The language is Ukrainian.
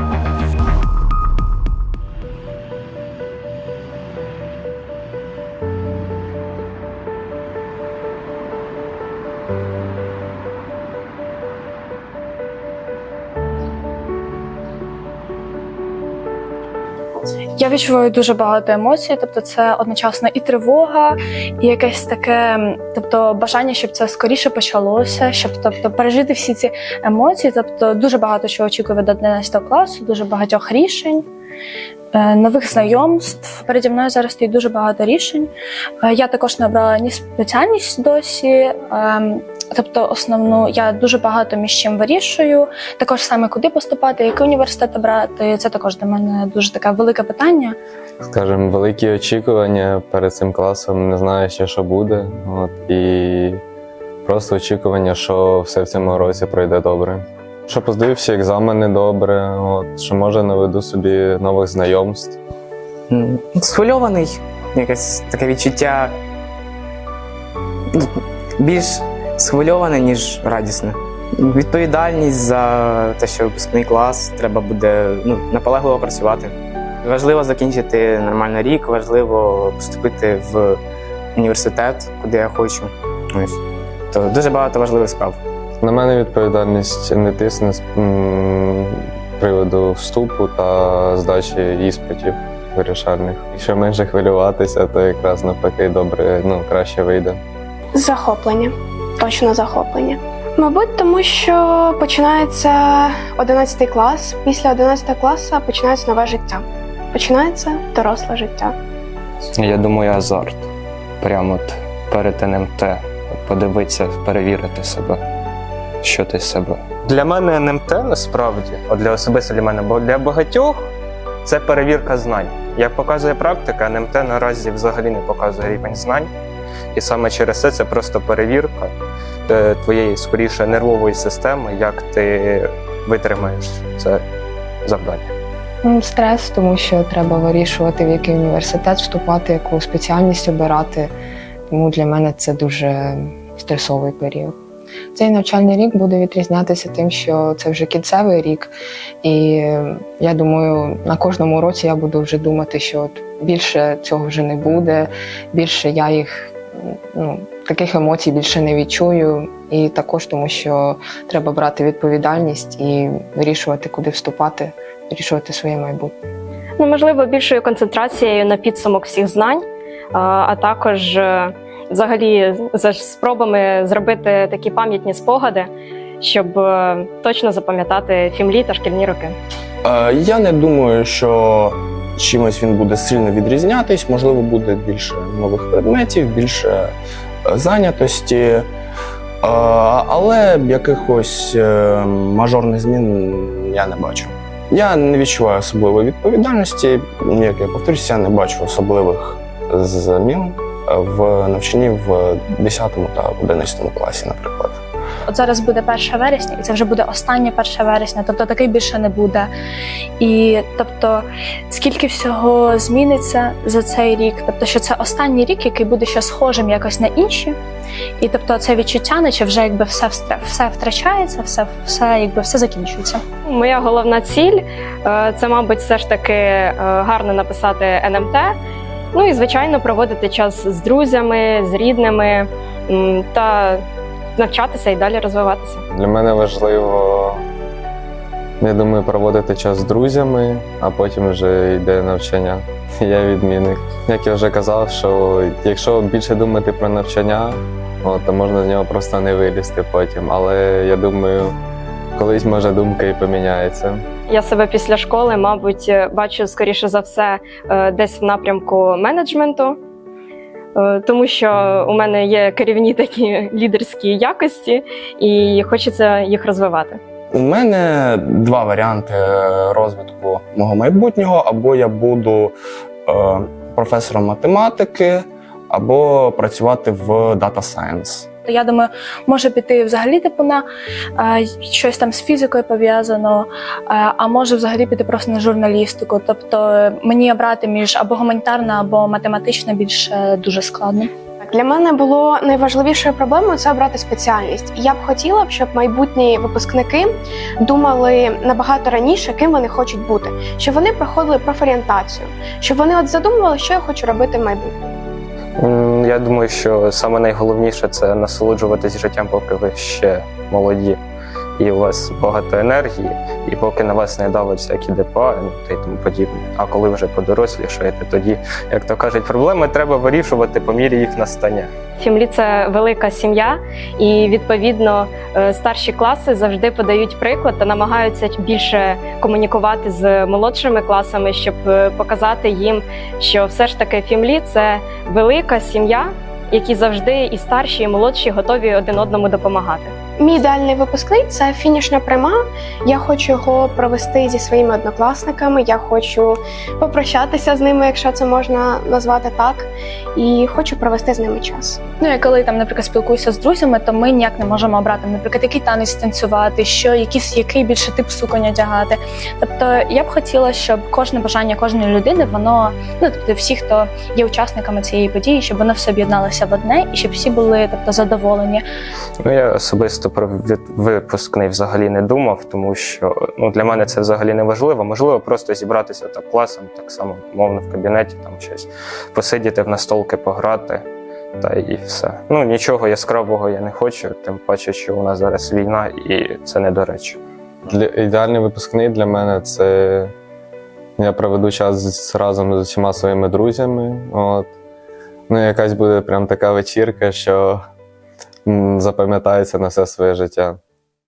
Thank you. Я відчуваю дуже багато емоцій, тобто це одночасно і тривога, і якесь таке, тобто бажання, щоб це скоріше почалося, щоб тобто пережити всі ці емоції. Тобто дуже багато чого очікую від 11 класу, дуже багатьох рішень. е, Нових знайомств переді мною зараз стоїть дуже багато рішень. Е, Я також не обрала ні спеціальність досі. Тобто, основну я дуже багато між чим вирішую. Також саме куди поступати, який університет обрати. Це також для мене дуже таке велике питання. Скажем, великі очікування перед цим класом, не знаю ще, що буде. От, і просто очікування, що все в цьому році пройде добре. Що поздаю всі екзамени добре, от, що може наведу собі нових знайомств. Схвильований, якесь таке відчуття більш схвильоване, ніж радісне. Відповідальність за те, що випускний клас, треба буде ну, наполегливо працювати. Важливо закінчити нормальний рік, важливо поступити в університет, куди я хочу. Ось. То дуже багато важливих справ. На мене відповідальність не тисне з приводу вступу та здачі іспитів вирішальних. Якщо менше хвилюватися, то якраз навпаки добре, ну краще вийде. Захоплення. Точно захоплення. Мабуть, тому що починається 11 клас. Після 11 класу починається нове життя. Починається доросле життя. Я думаю, азарт. Прямо от перед НМТ. Подивитися, перевірити себе, що ти з себе. Для мене НМТ насправді, от для особисто для мене, бо для багатьох це перевірка знань. Як показує практика, НМТ наразі взагалі не показує рівень знань. І саме через це це просто перевірка е, твоєї скоріше нервової системи, як ти витримаєш це завдання. Ну, Стрес, тому що треба вирішувати, в який університет вступати, яку спеціальність обирати. Тому для мене це дуже стресовий період. Цей навчальний рік буде відрізнятися тим, що це вже кінцевий рік, і я думаю, на кожному році я буду вже думати, що от більше цього вже не буде, більше я їх ну, таких емоцій більше не відчую. І також тому, що треба брати відповідальність і вирішувати, куди вступати, вирішувати своє майбутнє. Ну, можливо, більшою концентрацією на підсумок всіх знань, а, а також е, взагалі за спробами зробити такі пам'ятні спогади, щоб е, точно запам'ятати фімлі та шкільні роки. Е, Я не думаю, що чимось він буде сильно відрізнятись. Можливо, буде більше нових предметів, більше е, зайнятості. Але якихось мажорних змін я не бачу. Я не відчуваю особливої відповідальності. Як я повторюся, я не бачу особливих змін в навчанні в 10 та 11 класі, наприклад. От зараз буде 1 вересня, і це вже буде останнє 1 вересня, тобто такий більше не буде. І тобто, скільки всього зміниться за цей рік, тобто, що це останній рік, який буде ще схожим якось на інші. І тобто це відчуття, наче вже якби все все втрачається, все, все якби все закінчується. Моя головна ціль е, це, мабуть, все ж таки е, гарно написати НМТ. Ну і звичайно проводити час з друзями, з рідними та навчатися і далі розвиватися. Для мене важливо, я думаю, проводити час з друзями, а потім вже йде навчання. Я відмінник. Як я вже казав, що якщо більше думати про навчання, то можна з нього просто не вилізти потім. Але я думаю, колись може думка і поміняється. Я себе після школи, мабуть, е, бачу скоріше за все е, десь в напрямку менеджменту, е, тому що у мене є керівні такі лідерські якості, і хочеться їх розвивати. У мене два варіанти розвитку мого майбутнього: або я буду професором математики, або працювати в Data Science. То я думаю, може піти взагалі типу на е, щось там з фізикою пов'язано, е, а може взагалі піти просто на журналістику. Тобто е, мені обрати між або гуманітарна, або математична більше дуже складно. Для мене було найважливішою проблемою це обрати спеціальність. І Я б хотіла б, щоб майбутні випускники думали набагато раніше, ким вони хочуть бути, щоб вони проходили профорієнтацію, щоб вони от задумували, що я хочу робити в майбутньому. Я думаю, що саме найголовніше це насолоджуватись життям, поки ви ще молоді. І у вас багато енергії, і поки на вас не давить всякі ДПА ну, та й тому подібне. А коли вже подорослішаєте, тоді, як то кажуть, проблеми треба вирішувати по мірі їх настання. Фімлі це велика сім'я, і відповідно е, старші класи завжди подають приклад та намагаються більше комунікувати з молодшими класами, щоб е, показати їм, що все ж таки фімлі це велика сім'я, які завжди і старші, і молодші готові один одному допомагати. Мій ідеальний випускний це фінішна пряма. Я хочу його провести зі своїми однокласниками. Я хочу попрощатися з ними, якщо це можна назвати так, і хочу провести з ними час. Ну, я коли там, наприклад, спілкуюся з друзями, то ми ніяк не можемо обрати, наприклад, який танець танцювати, що якийсь який більше тип суконь одягати. Тобто я б хотіла, щоб кожне бажання кожної людини, воно ну тобто, всі, хто є учасниками цієї події, щоб воно все об'єдналося в одне і щоб всі були тобто задоволені. Ну, я особисто про випускний взагалі не думав, тому що ну, для мене це взагалі не важливо. Можливо, просто зібратися так класом, так само, мовно, в кабінеті, там щось посидіти в настолки, пограти. Та і все. Ну нічого яскравого я не хочу, тим паче, що у нас зараз війна, і це не до речі. Для, ідеальний випускний для мене це я проведу час з- разом з усіма своїми друзями. От. Ну, якась буде прям така вечірка, що запам'ятається на все своє життя.